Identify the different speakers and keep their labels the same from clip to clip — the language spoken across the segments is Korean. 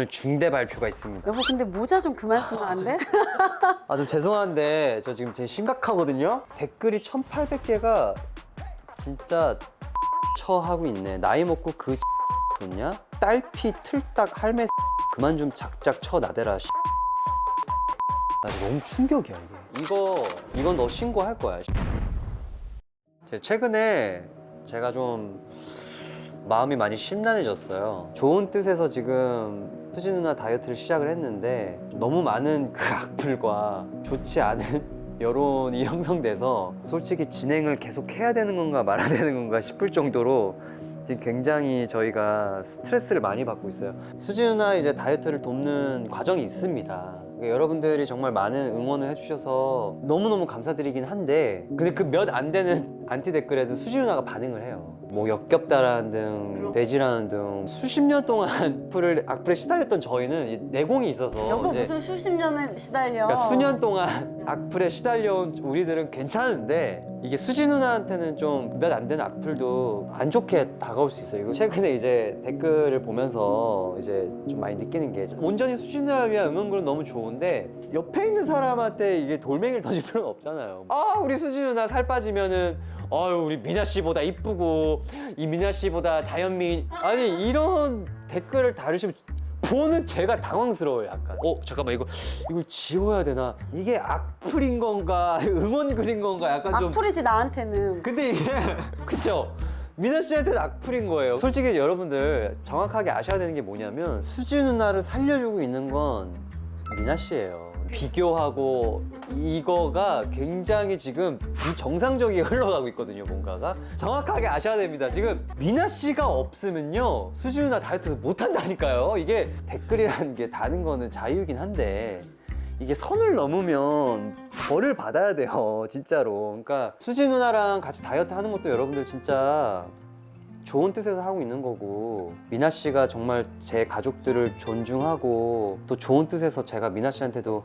Speaker 1: 오늘 중대 발표가 있습니다.
Speaker 2: 여보 근데 모자 좀 그만 쓰면 안 돼?
Speaker 1: 아 좀 죄송한데 저 지금 되게 심각하거든요. 댓글이 1,800개가 진짜 처 하고 있네. 나이 먹고 그 좋냐? 딸피 틀딱 할매 그만 좀 작작 쳐 나대라. 아 너무 충격이야 이게. 이거 이건 너 신고할 거야. 제 최근에 제가 좀 마음이 많이 심란해졌어요. 좋은 뜻에서 지금 수지 누나 다이어트를 시작을 했는데 너무 많은 그 악플과 좋지 않은 여론이 형성돼서 솔직히 진행을 계속 해야 되는 건가 말아야 되는 건가 싶을 정도로 지금 굉장히 저희가 스트레스를 많이 받고 있어요. 수지 누나 이제 다이어트를 돕는 과정이 있습니다. 여러분들이 정말 많은 응원을 해주셔서 너무너무 감사드리긴 한데 근데 그 몇 안 되는 안티 댓글에도 수지 누나가 반응을 해요. 뭐 역겹다라는 등, 돼지라는 등 수십 년 동안 악플을, 악플에 시달렸던 저희는 이 내공이 있어서
Speaker 2: 여보
Speaker 1: 이제
Speaker 2: 무슨 수십 년을 시달려
Speaker 1: 그러니까 수년 동안 악플에 시달려온 우리들은 괜찮은데 이게 수지 누나한테는 좀 몇 안 되는 악플도 안 좋게 다가올 수 있어요. 이거 최근에 이제 댓글을 보면서 이제 좀 많이 느끼는 게 온전히 수지 누나를 위한 응원글은 너무 좋은데 옆에 있는 사람한테 이게 돌멩이를 던질 필요는 없잖아요. 아 우리 수지 누나 살 빠지면은 아유 우리 미나 씨보다 이쁘고 이 미나 씨보다 자연미인 아니 이런 댓글을 다루시면 보는 제가 당황스러워요 약간. 어 잠깐만 이거 이거 지워야 되나? 이게 악플인 건가? 응원글인 건가? 약간 좀
Speaker 2: 악플이지 나한테는.
Speaker 1: 근데 이게 그쵸? 미나 씨한테는 악플인 거예요. 솔직히 여러분들 정확하게 아셔야 되는 게 뭐냐면 수지 누나를 살려주고 있는 건 미나 씨예요. 비교하고 이거가 굉장히 지금 비정상적이게 흘러가고 있거든요 뭔가가. 정확하게 아셔야 됩니다. 지금 미나 씨가 없으면요 수지 누나 다이어트 못 한다니까요. 이게 댓글이라는 게 다는 거는 자유이긴 한데 이게 선을 넘으면 벌을 받아야 돼요 진짜로. 그러니까 수지 누나랑 같이 다이어트 하는 것도 여러분들 진짜 좋은 뜻에서 하고 있는 거고 미나 씨가 정말 제 가족들을 존중하고 또 좋은 뜻에서 제가 미나 씨한테도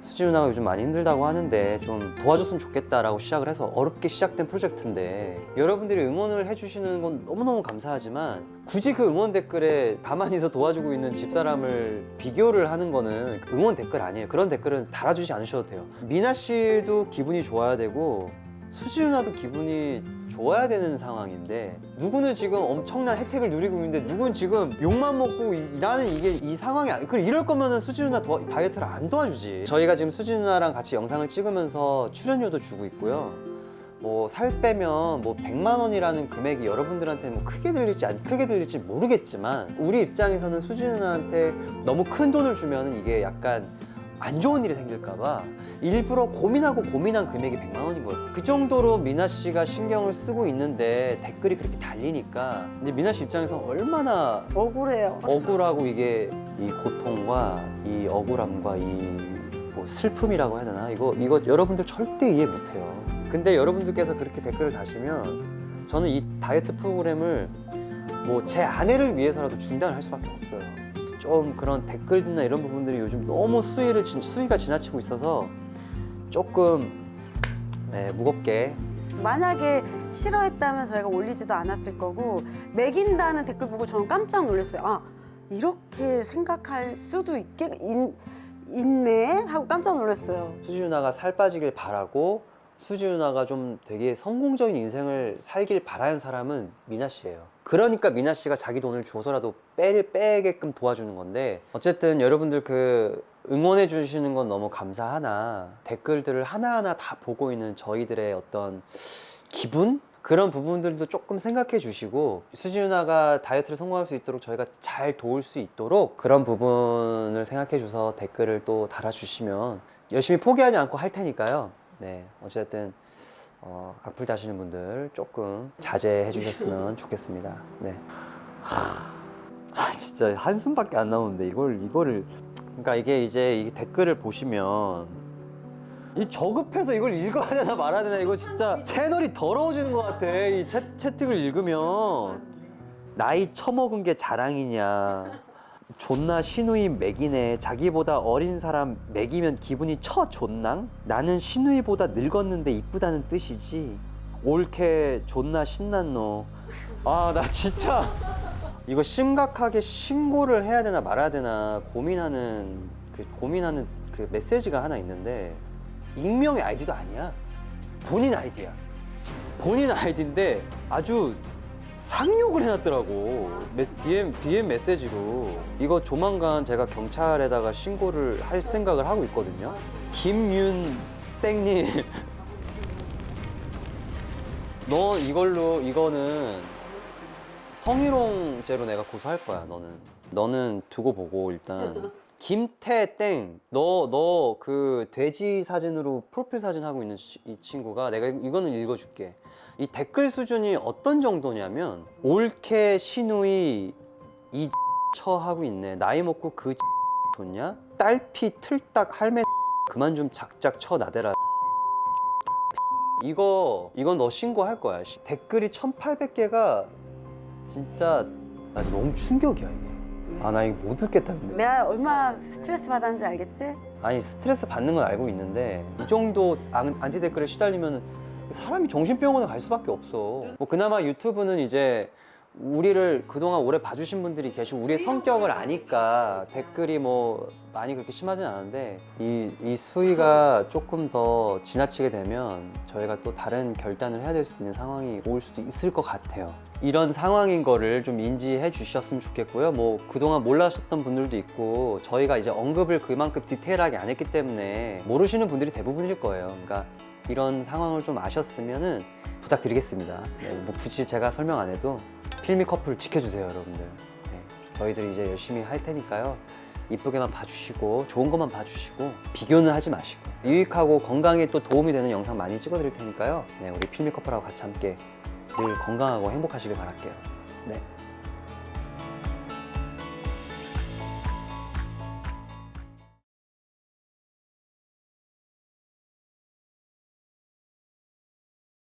Speaker 1: 수지 누나가 요즘 많이 힘들다고 하는데 좀 도와줬으면 좋겠다라고 시작을 해서 어렵게 시작된 프로젝트인데 여러분들이 응원을 해주시는 건 너무너무 감사하지만 굳이 그 응원 댓글에 가만히서 도와주고 있는 집사람을 비교를 하는 거는 응원 댓글 아니에요. 그런 댓글은 달아주지 않으셔도 돼요. 미나 씨도 기분이 좋아야 되고 수지 누나도 기분이 좋아야 되는 상황인데 누구는 지금 엄청난 혜택을 누리고 있는데 누구는 지금 욕만 먹고 이- 나는 이게 이 상황이 아니 그래 이럴 거면은 수지 누나 도, 다이어트를 안 도와주지. 저희가 지금 수지 누나랑 같이 영상을 찍으면서 출연료도 주고 있고요. 뭐 살 빼면 뭐 100만 원이라는 금액이 여러분들한테 뭐 크게 들릴지 안 크게 들릴지 모르겠지만 우리 입장에서는 수지 누나한테 너무 큰 돈을 주면은 이게 약간 안 좋은 일이 생길까봐 일부러 고민하고 고민한 금액이 100만 원인 거예요. 그 정도로 미나 씨가 신경을 쓰고 있는데 댓글이 그렇게 달리니까 이제 미나 씨 입장에서 얼마나
Speaker 2: 억울해요
Speaker 1: 억울하고 이게 이 고통과 이 억울함과 이 뭐 슬픔이라고 해야 되나 이거 이거 여러분들 절대 이해 못해요. 근데 여러분들께서 그렇게 댓글을 다시면 저는 이 다이어트 프로그램을 뭐 제 아내를 위해서라도 중단을 할 수밖에 없어요. 좀 그런 댓글이나 이런 부분들이 요즘 너무 수위를 진- 수위가 지나치고 있어서 조금 네, 무겁게.
Speaker 2: 만약에 싫어했다면 저희가 올리지도 않았을 거고 매긴다는 댓글 보고 저는 깜짝 놀랐어요. 아 이렇게 생각할 수도 있겠, 있, 있네? 하고 깜짝 놀랐어요.
Speaker 1: 수지 누나가 살 빠지길 바라고 수지 누나가 좀 되게 성공적인 인생을 살길 바라는 사람은 미나 씨예요. 그러니까 미나 씨가 자기 돈을 줘서라도 빼, 빼게끔 도와주는 건데 어쨌든 여러분들 그 응원해 주시는 건 너무 감사하나 댓글들을 하나하나 다 보고 있는 저희들의 어떤 기분? 그런 부분들도 조금 생각해 주시고 수지 누나가 다이어트를 성공할 수 있도록 저희가 잘 도울 수 있도록 그런 부분을 생각해 주셔서 댓글을 또 달아주시면 열심히 포기하지 않고 할 테니까요. 네, 어쨌든 어, 악플 다시는 분들 조금 자제해 주셨으면 좋겠습니다. 네. 아 진짜 한숨밖에 안 나오는데 이걸 이거를 그러니까 이게 이제 이 댓글을 보시면 이 저급해서 이걸 읽어야 되나 말아야 되나 이거 진짜 채널이 더러워지는 것 같아 이 채, 채팅을 읽으면 나이 처먹은 게 자랑이냐 존나 신우이 맥이네 자기보다 어린 사람 맥이면 기분이 처 존낭 나는 신우이보다 늙었는데 이쁘다는 뜻이지 올케 존나 신났노 아나 진짜 이거 심각하게 신고를 해야 되나 말아야 되나 고민하는 그 고민하는 그 메시지가 하나 있는데 익명의 아이디도 아니야. 본인 아이디야. 본인 아이디인데 아주 상욕을 해놨더라고. 메- DM DM 메시지로 이거 조만간 제가 경찰에다가 신고를 할 생각을 하고 있거든요. 김윤 땡님, 너 이걸로 이거는 성희롱죄로 내가 고소할 거야. 너는 너는 두고 보고 일단. 김태 땡 너 너 그 돼지 사진으로 프로필 사진 하고 있는 시- 이 친구가 내가 이거는 읽어줄게. 이 댓글 수준이 어떤 정도냐면 올케 시누이 이 처하고 있네. 나이 먹고 그 좋냐? 딸피 틀딱 할매 그만 좀 작작 쳐 나대라. 이거 이건 너 신고할 거야. 씨. 댓글이 1800개가 진짜 나 너무 충격이야 이게 아 나 이거 못 듣겠다 근데
Speaker 2: 내가 얼마나 스트레스 받았는지 알겠지?
Speaker 1: 아니 스트레스 받는 건 알고 있는데 이 정도 안- 안티 댓글에 시달리면 사람이 정신병원에 갈 수밖에 없어. 뭐 그나마 유튜브는 이제 우리를 그동안 오래 봐주신 분들이 계시고 우리의 성격을 아니까 댓글이 뭐 많이 그렇게 심하진 않은데 이, 이 수위가 조금 더 지나치게 되면 저희가 또 다른 결단을 해야 될 수 있는 상황이 올 수도 있을 것 같아요. 이런 상황인 거를 좀 인지해 주셨으면 좋겠고요. 뭐 그동안 몰라셨던 분들도 있고 저희가 이제 언급을 그만큼 디테일하게 안 했기 때문에 모르시는 분들이 대부분일 거예요. 그러니까 이런 상황을 좀 아셨으면은 부탁드리겠습니다. 네, 뭐 굳이 제가 설명 안 해도 필미 커플 지켜주세요, 여러분들. 네, 저희들이 이제 열심히 할 테니까요. 이쁘게만 봐주시고 좋은 것만 봐주시고 비교는 하지 마시고 유익하고 건강에 또 도움이 되는 영상 많이 찍어드릴 테니까요. 네, 우리 필미 커플하고 같이 함께 늘 건강하고 행복하시길 바랄게요. 네,